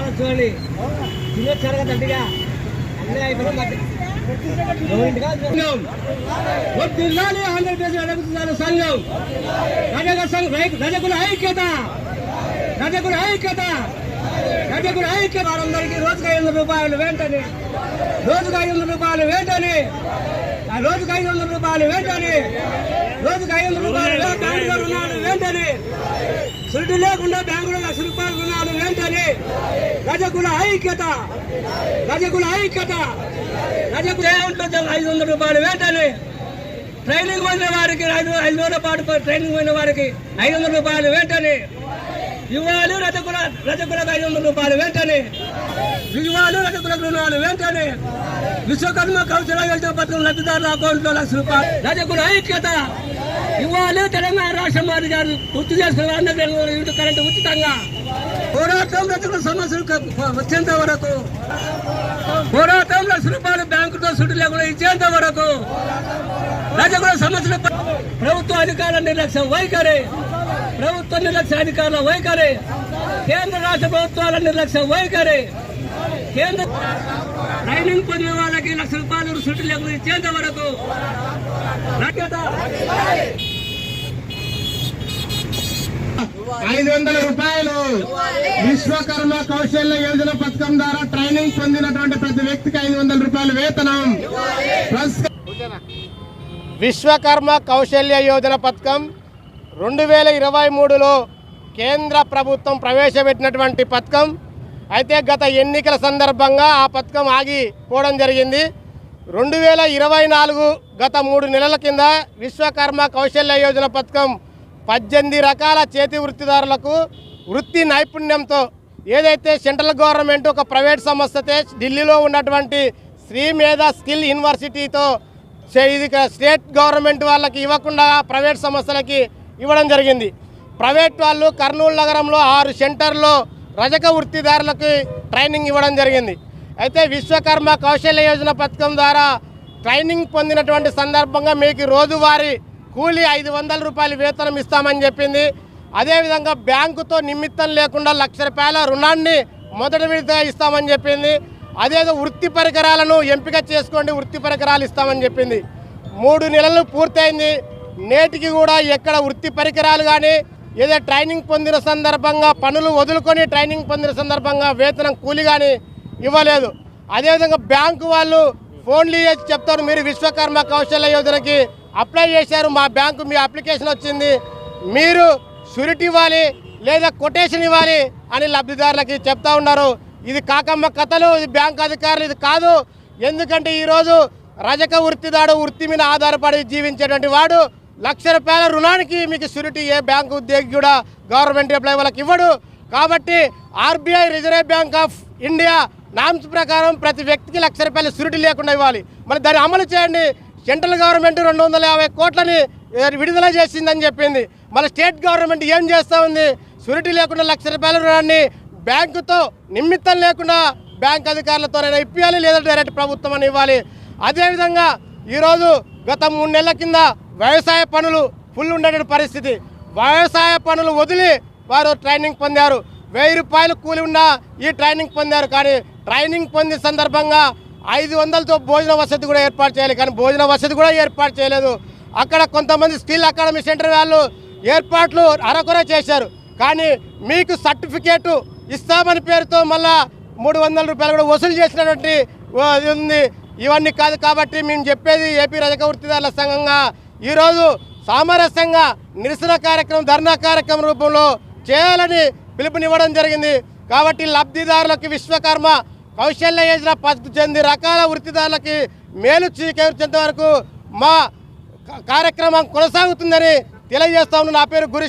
కూర్చోండి తినొచ్చారు కదా గట్టిగా అన్నీ అయిపోయినా ఆంధ్రప్రదేశ్ అడుగుతున్నారు సంఘం. రజక సంఘం రజకుల ఐక్యత. రజకుల ఐక్యత. రజకుల ఐక్యత. వారందరికీ రోజుకు ఐదు వందల రూపాయలు వెంటనే రోజుకు ఐదు వందల రూపాయలు వెంటనే రోజుకు ఐదు వందల రూపాయలు వెంటనే రోజుకు ఐదు వందల రూపాయలు బ్యాంకులో వెంటనే సురుడు లేకుండా బ్యాంకులో లక్ష రూపాయలు రుణాలు వెంటనే రజకుల ఐక్యత రజకుల ఐక్యత రజకు ఏముంటుంది ఐదు వందల రూపాయలు వెంటనే ట్రైనింగ్ పోయిన వారికి ఐదు ఐదు రోజుల పాటు ట్రైనింగ్ పోయిన వారికి ఐదు వందల రూపాయలు వెంటనే యువాలు రజకుల రజకులకు ఐదు వందల రూపాయలు వెంటనే యువాలు రజకులకు రుణాలు వెంటనే విశ్వకర్మ కౌశల యోజన పత్రం లబ్ధిదారుల అకౌంట్లో లక్ష రూపాయలు. రజకుల ఐక్యత. ఇవాళ తెలంగాణ రాష్ట్ర మంత్రి గారు గుర్తు చేసుకున్న అందరికీ కరెంటు ఉచితంగా. పోరాటం రజకుల సమస్యలు వచ్చేంత వరకు. పోరాటం లక్ష రూపాయలు బ్యాంకుతో సుడి లేకుండా ఇచ్చేంత వరకు. ప్రజల సమస్యలు ప్రభుత్వ అధికారుల నిర్లక్ష్యం వైఖరి. ప్రభుత్వ నిర్లక్ష్య అధికారుల వైఖరి. కేంద్ర రాష్ట్ర ప్రభుత్వాల నిర్లక్ష్యం వైఖరి. కేంద్ర ట్రైనింగ్ పొందిన వాళ్ళకి లక్ష రూపాయలు సుడి లేకుండా ఇచ్చేంత వరకు. ఐదు వందల రూపాయలు. విశ్వకర్మ కౌశల్య యోజన పథకం ద్వారా ట్రైనింగ్ పొందినటువంటి ప్రతి వ్యక్తికి ఐదు వందల రూపాయలు వేతనం. విశ్వకర్మ కౌశల్య యోజన పథకం రెండు వేల ఇరవై మూడులో కేంద్ర ప్రభుత్వం ప్రవేశపెట్టినటువంటి పథకం. అయితే గత ఎన్నికల సందర్భంగా ఆ పథకం ఆగిపోవడం జరిగింది. రెండు వేల ఇరవై నాలుగు గత మూడు నెలల కింద విశ్వకర్మ కౌశల్య యోజన పథకం పద్దెనిమిది రకాల చేతి వృత్తిదారులకు వృత్తి నైపుణ్యంతో ఏదైతే సెంట్రల్ గవర్నమెంట్ ఒక ప్రైవేట్ సంస్థతే ఢిల్లీలో ఉన్నటువంటి శ్రీ మీద స్కిల్ యూనివర్సిటీతో ఇది స్టేట్ గవర్నమెంట్ వాళ్ళకి ఇవ్వకుండా ప్రైవేట్ సంస్థలకి ఇవ్వడం జరిగింది. ప్రైవేట్ వాళ్ళు కర్నూలు నగరంలో ఆరు సెంటర్లో రజక వృత్తిదారులకు ట్రైనింగ్ ఇవ్వడం జరిగింది. అయితే విశ్వకర్మ కౌశల్య యోజన పథకం ద్వారా ట్రైనింగ్ పొందినటువంటి సందర్భంగా మీకు రోజువారీ కూలీ ఐదు వందల రూపాయలు వేతనం ఇస్తామని చెప్పింది. అదేవిధంగా బ్యాంకుతో నిమిత్తం లేకుండా లక్ష రూపాయల రుణాన్ని మొదటి విడత ఇస్తామని చెప్పింది. అదేదో వృత్తి పరికరాలను ఎంపిక చేసుకోండి వృత్తి పరికరాలు ఇస్తామని చెప్పింది. మూడు నెలలు పూర్తయింది. నేటికి కూడా ఎక్కడ వృత్తి పరికరాలు కానీ ఏదో ట్రైనింగ్ పొందిన సందర్భంగా పనులు వదులుకొని ట్రైనింగ్ పొందిన సందర్భంగా వేతనం కూలి కానీ ఇవ్వలేదు. అదేవిధంగా బ్యాంకు వాళ్ళు ఫోన్లు చేసి చెప్తారు మీరు విశ్వకర్మ కౌశల్య యోజనకి అప్లై చేశారు మా బ్యాంకు మీ అప్లికేషన్ వచ్చింది. మీరు షూరిటీ ఇవ్వాలి లేదా కొటేషన్ ఇవ్వాలి అని లబ్ధిదారులకి చెప్తా ఉన్నారు. ఇది కాకమ్మ కథలు ఇది బ్యాంక్ అధికారులు ఇది కాదు. ఎందుకంటే ఈరోజు రజక వృత్తిదాడు వృత్తి మీద ఆధారపడి జీవించేటువంటి వాడు లక్ష రూపాయల రుణానికి మీకు షూరిటీ ఏ బ్యాంకు ఉద్యోగి కూడా గవర్నమెంట్ ఎంప్లాయీ వాళ్ళకి ఇవ్వడు. కాబట్టి RBI reserve bank of India norms ప్రకారం ప్రతి వ్యక్తికి లక్ష రూపాయల షూరిటీ లేకుండా ఇవ్వాలి. మరి దాన్ని అమలు చేయండి. సెంట్రల్ గవర్నమెంట్ రెండు వందల యాభై కోట్లని విడుదల చేసిందని చెప్పింది. మళ్ళీ స్టేట్ గవర్నమెంట్ ఏం చేస్తూ ఉంది? షూరిటీ లేకుండా లక్ష రూపాయల రుణాన్ని బ్యాంకుతో నిమిత్తం లేకుండా బ్యాంక్ అధికారులతోనైనా ఇప్పించాలి లేదా డైరెక్ట్ ప్రభుత్వం అని ఇవ్వాలి. అదేవిధంగా ఈరోజు గత మూడు నెలల కింద వ్యవసాయ పనులు ఫుల్ ఉండేటువంటి పరిస్థితి. వ్యవసాయ పనులు వదిలి వారు ట్రైనింగ్ పొందారు. వెయ్యి రూపాయలు కూలి ఉన్న ఈ ట్రైనింగ్ పొందారు. కానీ ట్రైనింగ్ పొందిన సందర్భంగా ఐదు వందలతో భోజన వసతి కూడా ఏర్పాటు చేయాలి కానీ భోజన వసతి కూడా ఏర్పాటు చేయలేదు. అక్కడ కొంతమంది స్కిల్ అకాడమీ సెంటర్ వాళ్ళు ఏర్పాట్లు అరకొర చేశారు. కానీ మీకు సర్టిఫికేటు ఇస్తామని పేరుతో మళ్ళా మూడు వందల రూపాయలు కూడా వసూలు చేసినటువంటి ఓ, ఉంది. ఇవన్నీ కాదు కాబట్టి మేము చెప్పేది ఏపీ రజక వృత్తిదారుల సంఘంగా ఈరోజు సామరస్యంగా నిరసన కార్యక్రమం ధర్నా కార్యక్రమం రూపంలో చేయాలని పిలుపునివ్వడం జరిగింది. కాబట్టి లబ్ధిదారులకు విశ్వకర్మ కౌశల్య యోజన చెంది రకాల వృత్తిదారులకి మేలు చేకూర్చేంత వరకు మా కార్యక్రమం కొనసాగుతుందని తెలియజేస్తా ఉన్నాను. నా పేరు గురి